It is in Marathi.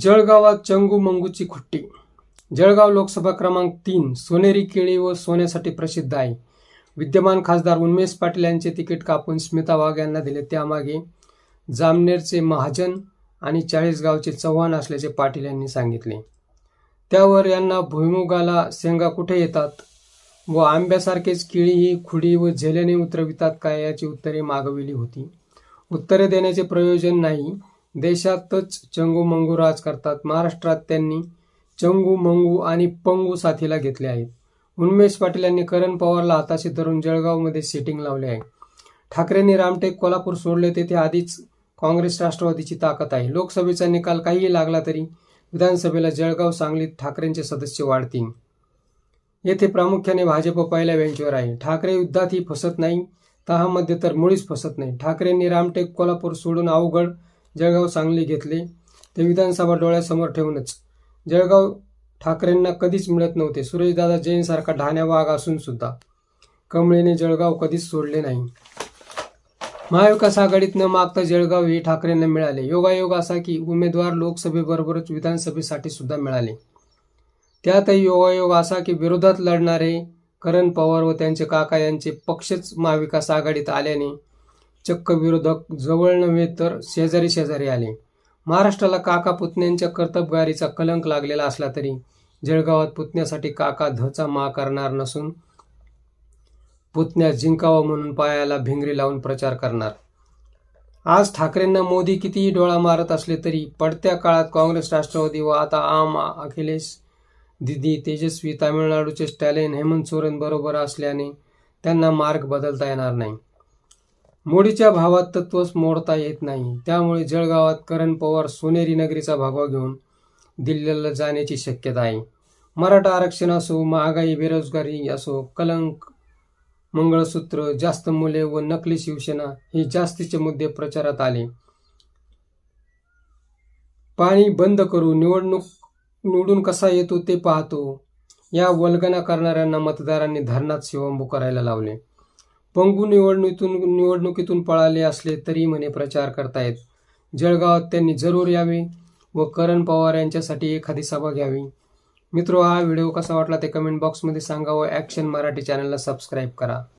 जळगावात चंगू मंगूची खुट्टी. जळगाव लोकसभा क्रमांक तीन सोनेरी केळी व सोन्यासाठी प्रसिद्ध आहे. विद्यमान खासदार उन्मेष पाटील यांचे तिकीट कापून स्मिता वाघ यांना दिले. त्यामागे जामनेरचे महाजन आणि चाळीसगावचे चव्हाण असल्याचे पाटील यांनी सांगितले. त्यावर यांना भुईमुगाला शेंगा कुठे येतात व आंब्यासारखेच केळी ही खुडी व झेलेने उतरवितात काय याची उत्तरे मागविली होती. उत्तरे देण्याचे प्रयोजन नाही. देशातच चंगू मंगू राज करतात. महाराष्ट्रात त्यांनी चंगू मंगू आणि पंगू साथीला घेतले आहेत. उन्मेष पाटील यांनी करण पवारला हाताशी धरून जळगावमध्ये सेटिंग लावले आहे. ठाकरेंनी रामटेक कोल्हापूर सोडले तेथे आधीच काँग्रेस राष्ट्रवादीची ताकद आहे. लोकसभेचा निकाल काहीही लागला तरी विधानसभेला जळगाव सांगलीत ठाकरेंचे सदस्य वाढतील. येथे प्रामुख्याने भाजप पहिल्या बेंचवर आहे. ठाकरे युद्धातही फसत नाही तहामध्ये तर मुळीच फसत नाही. ठाकरेंनी रामटेक कोल्हापूर सोडून अवघड जळगाव सांगली घेतले. ते विधानसभा डोळ्यासमोर ठेवूनच. जळगाव ठाकरेंना कधीच मिळत नव्हते. सुरेशदादा जैनसारखा ढाण्या वाघ असून सुद्धा कमळीने जळगाव कधीच सोडले नाही. महाविकास आघाडीत न मागता जळगाव हे ठाकरेंना मिळाले. योगायोग असा की उमेदवार लोकसभेबरोबरच विधानसभेसाठी सुद्धा मिळाले. त्यातही योगायोग असा की विरोधात लढणारे करण पवार व त्यांचे काका यांचे पक्षच महाविकास आघाडीत आल्याने चक्क विरोधक जवळ नव्हे तर शेजारी शेजारी आले. महाराष्ट्राला काका पुतण्यांच्या कर्तबगारीचा कलंक लागलेला असला तरी जळगावात पुतण्यासाठी काका धचा मा करणार नसून पुतण्या जिंकावं म्हणून पायाला भिंगरी लावून प्रचार करणार. आज ठाकरेंना मोदी कितीही डोळा मारत असले तरी पडत्या काळात काँग्रेस राष्ट्रवादी व आता आम अखिलेश दिदी तेजस्वी तामिळनाडूचे स्टॅलिन हेमंत सोरेन बरोबर असल्याने त्यांना मार्ग बदलता येणार नाही. मोडीच्या भावात तत्वच मोडता येत नाही. त्यामुळे जळगावात करण पवार सोनेरी नगरीचा भागवा घेऊन दिल्लीला जाण्याची शक्यता आहे. मराठा आरक्षण असो महागाई बेरोजगारी असो कलंक मंगळसूत्र जास्त मुले व नकली शिवसेना हे जास्तीचे मुद्दे प्रचारात आले. पाणी बंद करू निवडणूक निवडून कसा येतो ते पाहतो. या वल्गना करणाऱ्यांना मतदारांनी धरणात शिवंबू करायला लावले. पंगू निवडणुकीतून निवडणुकीतून पळाले असले तरी म्हणे प्रचार करतायत. जळगावात त्यांनी जरूर यावे व करण पवार यांच्यासाठी एखादी सभा घ्यावी. मित्रो हा व्हिडिओ कसा वाटला ते कमेंट बॉक्समध्ये सांगा व ॲक्शन मराठी चॅनलला सबस्क्राईब करा.